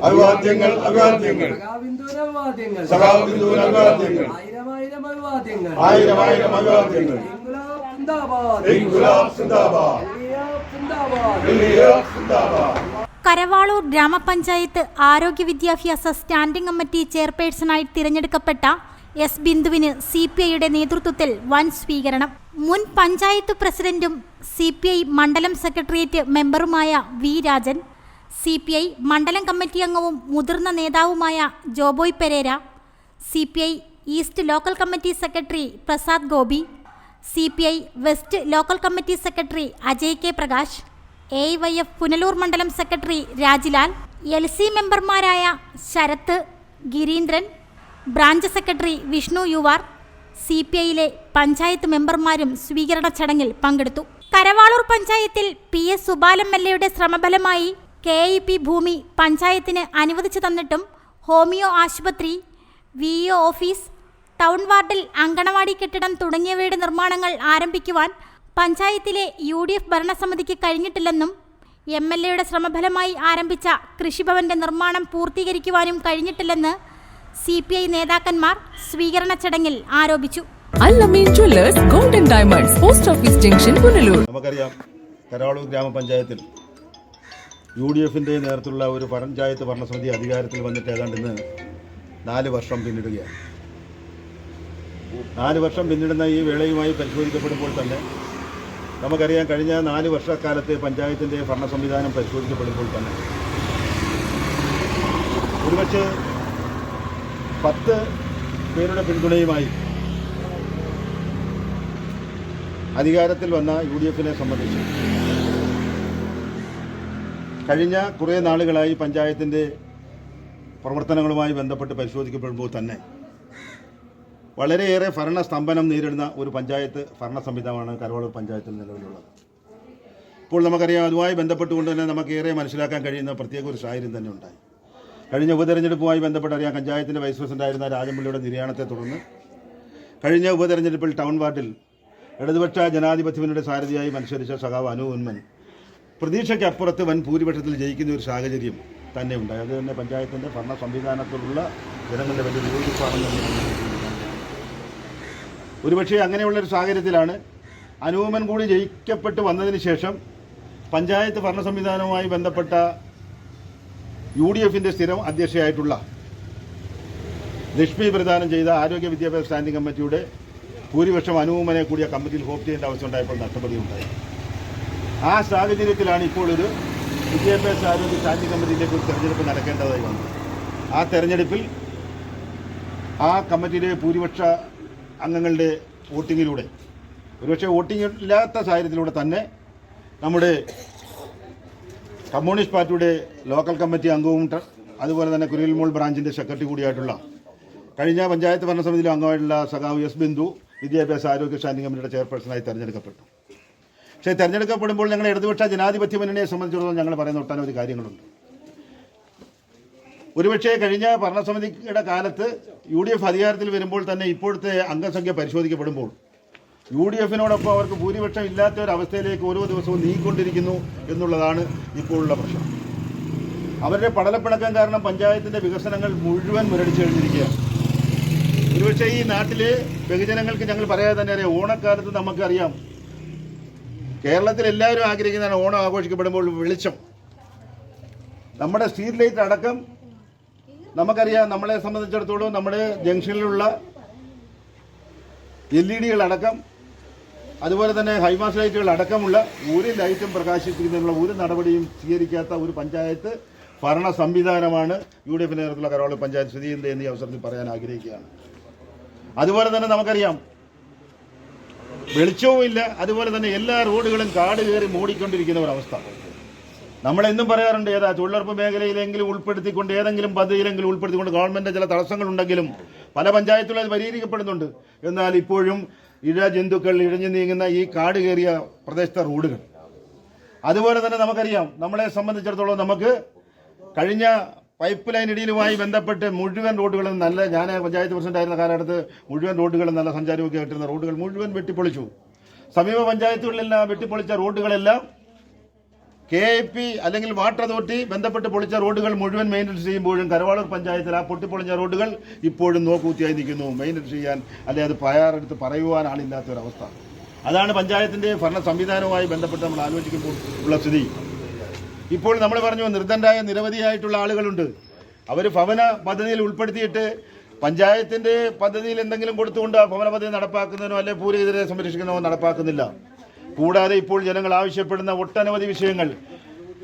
അഭിവാദ്യങ്ങൾ അഭിവാദ്യങ്ങൾ. ആയിരം ആയിരം അഭിവാദ്യങ്ങൾ. ആയിരം ആയിരം അഭിവാദ്യങ്ങൾ. കരവാളൂർ ഗ്രാമപഞ്ചായത്ത് ആരോഗ്യ വിദ്യാഭ്യാസ സ്റ്റാൻഡിംഗ് കമ്മിറ്റി ചെയർപേഴ്സണായി തിരഞ്ഞെടുക്കപ്പെട്ട എസ് ബിന്ദുവിന് സി പി ഐയുടെ നേതൃത്വത്തിൽ വൻ സ്വീകരണം. മുൻ പഞ്ചായത്ത് പ്രസിഡന്റും സി പി ഐ മണ്ഡലം secretariat മെമ്പറുമായ V Rajan C P I മണ്ഡലം കമ്മിറ്റി അംഗവും മുതിർന്ന നേതാവുമായ Joboy Pereira C P I east local committee secretary Prasad Gopi C P I west local committee secretary Ajay K Prakash A Y F Punalur മണ്ഡലം secretary Rajilal L C മെമ്പർമാരായ Sarath Girindran branch secretary Vishnu യുവാർ C P ഐയിലെ പഞ്ചായത്ത് മെമ്പർമാരും സ്വീകരണ ചടങ്ങിൽ പങ്കെടുത്തു. കരവാളൂർ പഞ്ചായത്തിൽ P S സുബാലം L എയുടെ ശ്രമഫലമായി കെ ഇ പി ഭൂമി പഞ്ചായത്തിന് അനുവദിച്ചു തന്നിട്ടും ഹോമിയോ ആശുപത്രി വി ഇ ഓഫീസ് ടൗൺ വാർഡിൽ അങ്കണവാടി കെട്ടിടം തുടങ്ങിയവയുടെ നിർമ്മാണങ്ങൾ ആരംഭിക്കുവാൻ പഞ്ചായത്തിലെ യു ഡി എഫ് ഭരണസമിതിക്ക് കഴിഞ്ഞിട്ടില്ലെന്നും എം എൽ എയുടെ ശ്രമഫലമായി ആരംഭിച്ച കൃഷിഭവന്റെ നിർമ്മാണം പൂർത്തീകരിക്കുവാനും കഴിഞ്ഞിട്ടില്ലെന്ന് സി പി ഐ നേതാക്കന്മാർ സ്വീകരണ ചടങ്ങിൽ ആരോപിച്ചു. Allameen jewellers golden diamonds post office junction Punalur. നമുക്കറിയാം കരാളൂർ ഗ്രാമപഞ്ചായത്തിൽ യു ഡി എഫിന്റെ നേതൃത്വത്തിലുള്ള ഒരു പഞ്ചായത്ത് ഭരണസമിതി അധികാരത്തിൽ വന്നിട്ട് ഏതാണ്ട് ഇന്ന് നാല് വർഷം പിന്നിടുകയാണ്. നാല് വർഷം പിന്നിടുന്ന ഈ വേളയുമായി പരിശോധിക്കപ്പെടുമ്പോൾ തന്നെ നമുക്കറിയാം കഴിഞ്ഞ നാല് വർഷക്കാലത്ത് പഞ്ചായത്തിന്റെ ഭരണ സംവിധാനം പരിശോധിക്കപ്പെടുമ്പോൾ തന്നെ ഒരുപക്ഷെ പത്ത് പേരുടെ പിന്തുണയുമായി അധികാരത്തിൽ വന്ന യു ഡി എഫിനെ സംബന്ധിച്ച്. കഴിഞ്ഞ കുറേ നാളുകളായി പഞ്ചായത്തിന്റെ പ്രവർത്തനങ്ങളുമായി ബന്ധപ്പെട്ട് പരിശോധിക്കപ്പെടുമ്പോൾ തന്നെ വളരെയേറെ ഭരണ സ്തംഭനം നേരിടുന്ന ഒരു പഞ്ചായത്ത് ഭരണ സംവിധാനമാണ് കരവളൂർ പഞ്ചായത്തിൽ നിലവിലുള്ളത്. ഇപ്പോൾ നമുക്കറിയാം അതുമായി ബന്ധപ്പെട്ടുകൊണ്ട് തന്നെ നമുക്ക് ഏറെ മനസ്സിലാക്കാൻ കഴിയുന്ന പ്രത്യേക ഒരു സാഹചര്യം തന്നെ ഉണ്ടായി. കഴിഞ്ഞ ഉപതെരഞ്ഞെടുപ്പുമായി ബന്ധപ്പെട്ട് അറിയാം പഞ്ചായത്തിന്റെ വൈസ് പ്രസിഡന്റായിരുന്ന രാജമ്പള്ളിയുടെ നിര്യാണത്തെ തുടർന്ന് കഴിഞ്ഞ ഉപതെരഞ്ഞെടുപ്പിൽ ടൗൺ വാർഡിൽ ഇടതുപക്ഷ ജനാധിപത്യത്തിന്റെ സാരഥിയായി മത്സരിച്ച സഖാവ് അനു ഉന്മൻ പ്രതീക്ഷയ്ക്കപ്പുറത്ത് വൻ ഭൂരിപക്ഷത്തിൽ ജയിക്കുന്ന ഒരു സാഹചര്യം തന്നെ ഉണ്ടായി. അത് തന്നെ പഞ്ചായത്തിന്റെ ഭരണ സംവിധാനത്തിലുള്ള ജനങ്ങളുടെ വലിയ വിയോജിപ്പാണെന്ന് ഒരുപക്ഷെ അങ്ങനെയുള്ള ഒരു സാഹചര്യത്തിലാണ് അനുപമൻ കൂടി ജയിക്കപ്പെട്ട് വന്നതിന് ശേഷം പഞ്ചായത്ത് ഭരണ സംവിധാനവുമായി ബന്ധപ്പെട്ട യു ഡി എഫിന്റെ സ്ഥിരം അധ്യക്ഷയായിട്ടുള്ള ലക്ഷ്മി പ്രദാനം ചെയ്ത ആരോഗ്യ വിദ്യാഭ്യാസ സ്റ്റാൻഡിംഗ് കമ്മിറ്റിയുടെ ഭൂരിപക്ഷം അനുപമനെ കൂടിയ കമ്മിറ്റിയിൽ ഹോപ്പ് ചെയ്യേണ്ട ആവശ്യം ഉണ്ടായപ്പോൾ നഷ്ടപതി ഉണ്ടായി ആ സാഹചര്യത്തിലാണ് ഇപ്പോൾ ഒരു വിദ്യാഭ്യാസ ആരോഗ്യ സ്റ്റാൻഡിംഗ് കമ്മിറ്റിയിലേക്ക് ഒരു തെരഞ്ഞെടുപ്പ് നടക്കേണ്ടതായി വന്നത്. ആ തെരഞ്ഞെടുപ്പിൽ ആ കമ്മിറ്റിയിലെ ഭൂരിപക്ഷ അംഗങ്ങളുടെ വോട്ടിങ്ങിലൂടെ ഒരുപക്ഷെ വോട്ടിംഗ് ഇല്ലാത്ത സാഹചര്യത്തിലൂടെ തന്നെ നമ്മുടെ കമ്മ്യൂണിസ്റ്റ് പാർട്ടിയുടെ ലോക്കൽ കമ്മിറ്റി അംഗവും അതുപോലെ തന്നെ കുരുവിൽമോൾ ബ്രാഞ്ചിന്റെ സെക്രട്ടറി കൂടിയായിട്ടുള്ള കഴിഞ്ഞ പഞ്ചായത്ത് ഭരണസമിതിയിലെ അംഗമായിട്ടുള്ള സഖാവ് എസ് ബിന്ദു വിദ്യാഭ്യാസ ആരോഗ്യ സ്റ്റാൻഡിംഗ് കമ്മിറ്റിയുടെ ചെയർപേഴ്സണായി തെരഞ്ഞെടുക്കപ്പെട്ടു. പക്ഷേ തെരഞ്ഞെടുക്കപ്പെടുമ്പോൾ ഞങ്ങൾ ഇടതുപക്ഷ ജനാധിപത്യ മുന്നണിയെ സംബന്ധിച്ചിടത്തോളം ഞങ്ങൾ പറയുന്ന ഒട്ടനവധി കാര്യങ്ങളുണ്ട്. ഒരുപക്ഷേ കഴിഞ്ഞ ഭരണസമിതിയുടെ കാലത്ത് യു ഡി എഫ് അധികാരത്തിൽ വരുമ്പോൾ തന്നെ ഇപ്പോഴത്തെ അംഗസംഖ്യ പരിശോധിക്കപ്പെടുമ്പോൾ യു ഡി എഫിനോടൊപ്പം അവർക്ക് ഭൂരിപക്ഷം ഇല്ലാത്ത ഒരു അവസ്ഥയിലേക്ക് ഓരോ ദിവസവും നീങ്ങിക്കൊണ്ടിരിക്കുന്നു എന്നുള്ളതാണ് ഇപ്പോഴുള്ള പ്രശ്നം. അവരുടെ പടലപ്പിണക്കം കാരണം പഞ്ചായത്തിന്റെ വികസനങ്ങൾ മുഴുവൻ മുരടിച്ചു കഴിഞ്ഞിരിക്കുകയാണ്. ഒരുപക്ഷെ ഈ നാട്ടിലെ ബഹുജനങ്ങൾക്ക് ഞങ്ങൾ പറയാതെ തന്നെ അറിയാം ഓണക്കാലത്ത് നമുക്കറിയാം. കേരളത്തിൽ എല്ലാവരും ആഗ്രഹിക്കുന്നതാണ് ഓണം ആഘോഷിക്കപ്പെടുമ്പോൾ വെളിച്ചം. നമ്മുടെ സ്ട്രീറ്റ് ലൈറ്റ് അടക്കം നമുക്കറിയാം നമ്മളെ സംബന്ധിച്ചിടത്തോളം നമ്മുടെ ജംഗ്ഷനിലുള്ള എൽ ഇ ഡികൾ അടക്കം അതുപോലെ തന്നെ ഹൈമാസ് ലൈറ്റുകൾ അടക്കമുള്ള ഒരു ലൈറ്റും പ്രകാശിപ്പിക്കുന്നതിനുള്ള ഒരു നടപടിയും സ്വീകരിക്കാത്ത ഒരു പഞ്ചായത്ത് ഭരണ സംവിധാനമാണ് യു ഡി എഫിന്റെ നേതൃത്വത്തിലുള്ള കരോള പഞ്ചായത്ത് സ്ഥിതി ചെയ്യുന്നത് എന്ന് ഈ അവസരത്തിൽ പറയാൻ ആഗ്രഹിക്കുകയാണ്. അതുപോലെ തന്നെ നമുക്കറിയാം വെളിച്ചവും ഇല്ല. അതുപോലെ തന്നെ എല്ലാ റോഡുകളും കാട് കയറി മൂടിക്കൊണ്ടിരിക്കുന്ന ഒരവസ്ഥ നമ്മളെന്നും പറയാറുണ്ട് ഏതാ തൊഴിലുറപ്പ് മേഖലയിലെങ്കിലും ഉൾപ്പെടുത്തിക്കൊണ്ട് ഏതെങ്കിലും പദ്ധതിയിലെങ്കിലും ഉൾപ്പെടുത്തിക്കൊണ്ട് ഗവൺമെന്റ് ചില തടസ്സങ്ങളുണ്ടെങ്കിലും പല പഞ്ചായത്തുകളും അത് പരിഹരിക്കപ്പെടുന്നുണ്ട്. എന്നാൽ ഇപ്പോഴും ഇഴ ജന്തുക്കൾ ഇഴഞ്ഞു നീങ്ങുന്ന ഈ കാട് കയറിയ പ്രദേശത്തെ റോഡുകൾ. അതുപോലെ തന്നെ നമുക്കറിയാം നമ്മളെ സംബന്ധിച്ചിടത്തോളം നമുക്ക് കഴിഞ്ഞ പൈപ്പ് ലൈൻ ഇടിയിലുമായി ബന്ധപ്പെട്ട് മുഴുവൻ റോഡുകളും നല്ല ഞാൻ പഞ്ചായത്ത് പ്രസിഡന്റ് ആയിരുന്ന കാലഘട്ടത്ത് മുഴുവൻ റോഡുകളും നല്ല സഞ്ചാരമൊക്കെ ആയിട്ടിരുന്ന റോഡുകൾ മുഴുവൻ വെട്ടിപ്പൊളിച്ചു. സമീപ പഞ്ചായത്തുകളിലെല്ലാം വെട്ടിപ്പൊളിച്ച റോഡുകളെല്ലാം കെ ഐ പി അല്ലെങ്കിൽ വാട്ടർ അതോറിറ്റി ബന്ധപ്പെട്ട് പൊളിച്ച റോഡുകൾ മുഴുവൻ മെയിന്റനൻസ് ചെയ്യുമ്പോഴും കരവാളൂർ പഞ്ചായത്തിൽ ആ പൊട്ടിപ്പൊളിഞ്ഞ റോഡുകൾ ഇപ്പോഴും നോക്കൂത്തിയായി നിൽക്കുന്നു. മെയിന്റനൻസ് ചെയ്യാൻ അല്ലെങ്കിൽ അത് പയാറെടുത്ത് പറയുവാൻ ആളില്ലാത്ത ഒരവസ്ഥ അതാണ് പഞ്ചായത്തിന്റെ ഭരണ സംവിധാനവുമായി ബന്ധപ്പെട്ട് നമ്മൾ ആലോചിക്കുമ്പോൾ ഉള്ള സ്ഥിതി. ഇപ്പോൾ നമ്മൾ പറഞ്ഞു നിർദ്ധനരായ നിരവധിയായിട്ടുള്ള ആളുകളുണ്ട്. അവർ ഭവന പദ്ധതിയിൽ ഉൾപ്പെടുത്തിയിട്ട് പഞ്ചായത്തിന്റെ പദ്ധതിയിൽ എന്തെങ്കിലും കൊടുത്തുകൊണ്ട് ആ ഭവന പദ്ധതി നടപ്പാക്കുന്നതിനോ അല്ലെങ്കിൽ പൂരിതരെ സംരക്ഷിക്കുന്നതോ നടപ്പാക്കുന്നില്ല. കൂടാതെ ഇപ്പോൾ ജനങ്ങൾ ആവശ്യപ്പെടുന്ന ഒട്ടനവധി വിഷയങ്ങൾ.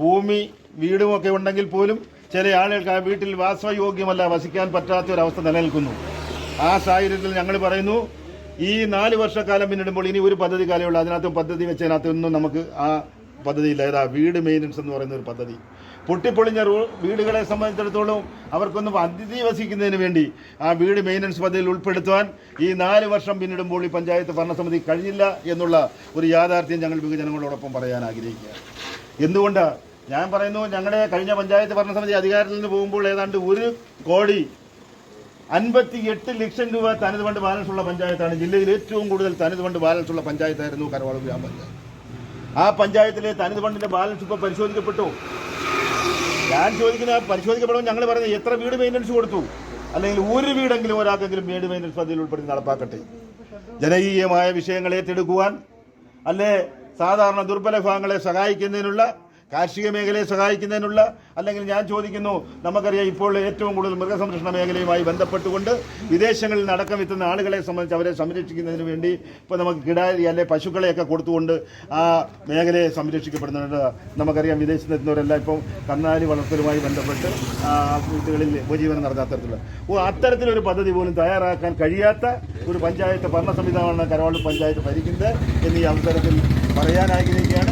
ഭൂമി വീടുമൊക്കെ ഉണ്ടെങ്കിൽ പോലും ചില ആളുകൾക്ക് ആ വീട്ടിൽ വാസയോഗ്യമല്ല വസിക്കാൻ പറ്റാത്ത ഒരവസ്ഥ നിലനിൽക്കുന്നു. ആ സാഹചര്യത്തിൽ ഞങ്ങൾ പറയുന്നു ഈ നാല് വർഷക്കാലം പിന്നിടുമ്പോൾ ഇനി ഒരു പദ്ധതി കാലമുള്ളൂ അതിനകത്ത് പദ്ധതി വെച്ചതിനകത്തൊന്നും നമുക്ക് ആ പദ്ധതിയില്ല ഏതാ വീട് മെയിന്റനൻസ് എന്ന് പറയുന്ന ഒരു പദ്ധതി. പൊട്ടിപ്പൊളിഞ്ഞ റോ വീടുകളെ സംബന്ധിച്ചിടത്തോളം അവർക്കൊന്നും അതിഥി വസിക്കുന്നതിന് വേണ്ടി ആ വീട് മെയിന്റനൻസ് പദ്ധതിയിൽ ഉൾപ്പെടുത്തുവാൻ ഈ നാല് വർഷം പിന്നിടുമ്പോൾ ഈ പഞ്ചായത്ത് ഭരണസമിതി കഴിഞ്ഞില്ല എന്നുള്ള ഒരു യാഥാർത്ഥ്യം ഞങ്ങൾ വികജനങ്ങളോടൊപ്പം പറയാൻ ആഗ്രഹിക്കുക എന്തുകൊണ്ട്? ഞാൻ പറയുന്നു ഞങ്ങളുടെ കഴിഞ്ഞ പഞ്ചായത്ത് ഭരണസമിതി അധികാരത്തിൽ നിന്ന് പോകുമ്പോൾ ഏതാണ്ട് ഒരു കോടി അൻപത്തി എട്ട് ലക്ഷം രൂപ തനത് ഫണ്ട് ബാലൻസ് ഉള്ള പഞ്ചായത്താണ്. ജില്ലയിൽ ഏറ്റവും കൂടുതൽ തനത് ഫണ്ട് ബാലൻസ് ഉള്ള പഞ്ചായത്തായിരുന്നു കരവാളൂർ ഗ്രാമപഞ്ചായത്ത്. ആ പഞ്ചായത്തിലെ തനത് ഫണ്ടിന്റെ ബാലൻസ് ഇപ്പോൾ പരിശോധിക്കപ്പെട്ടു. ഞാൻ ചോദിക്കുന്ന പരിശോധിക്കപ്പെടുമ്പോൾ ഞങ്ങൾ പറയുന്നത് എത്ര വീട് മെയിന്റനൻസ് കൊടുത്തു? അല്ലെങ്കിൽ ഒരു വീടെങ്കിലും ഒരാൾക്കെങ്കിലും വീട് മെയിന്റനൻസ് പദ്ധതിയിൽ ഉൾപ്പെടുത്തി നടപ്പാക്കട്ടെ. ജനകീയമായ വിഷയങ്ങളെ ഏറ്റെടുക്കുവാൻ അല്ലെ? സാധാരണ ദുർബല വിഭാഗങ്ങളെ സഹായിക്കുന്നതിനുള്ള കാർഷിക മേഖലയെ സഹായിക്കുന്നതിനുള്ള അല്ലെങ്കിൽ ഞാൻ ചോദിക്കുന്നു നമുക്കറിയാം ഇപ്പോൾ ഏറ്റവും കൂടുതൽ മൃഗസംരക്ഷണ മേഖലയുമായി ബന്ധപ്പെട്ടുകൊണ്ട് വിദേശങ്ങളിൽ നടക്കം എത്തുന്ന ആളുകളെ സംബന്ധിച്ച് അവരെ സംരക്ഷിക്കുന്നതിന് വേണ്ടി ഇപ്പോൾ നമുക്ക് കിടാരി അല്ലെ പശുക്കളെയൊക്കെ കൊടുത്തുകൊണ്ട് ആ മേഖലയെ സംരക്ഷിക്കപ്പെടുന്നുണ്ട്. നമുക്കറിയാം വിദേശത്ത് എത്തുന്നവരെല്ലാം ഇപ്പം കന്നാലി വളർത്തലുമായി ബന്ധപ്പെട്ട് വീട്ടുകളിൽ ഉപജീവനം നടത്താത്ത തരത്തിലുള്ള. ഓ അത്തരത്തിലൊരു പദ്ധതി പോലും തയ്യാറാക്കാൻ കഴിയാത്ത ഒരു പഞ്ചായത്ത് ഭരണ സംവിധാനമാണ് കരവാളൂർ പഞ്ചായത്ത് ഭരിക്കുന്നത് എന്നീ അവസരത്തിൽ പറയാൻ ആഗ്രഹിക്കുകയാണ്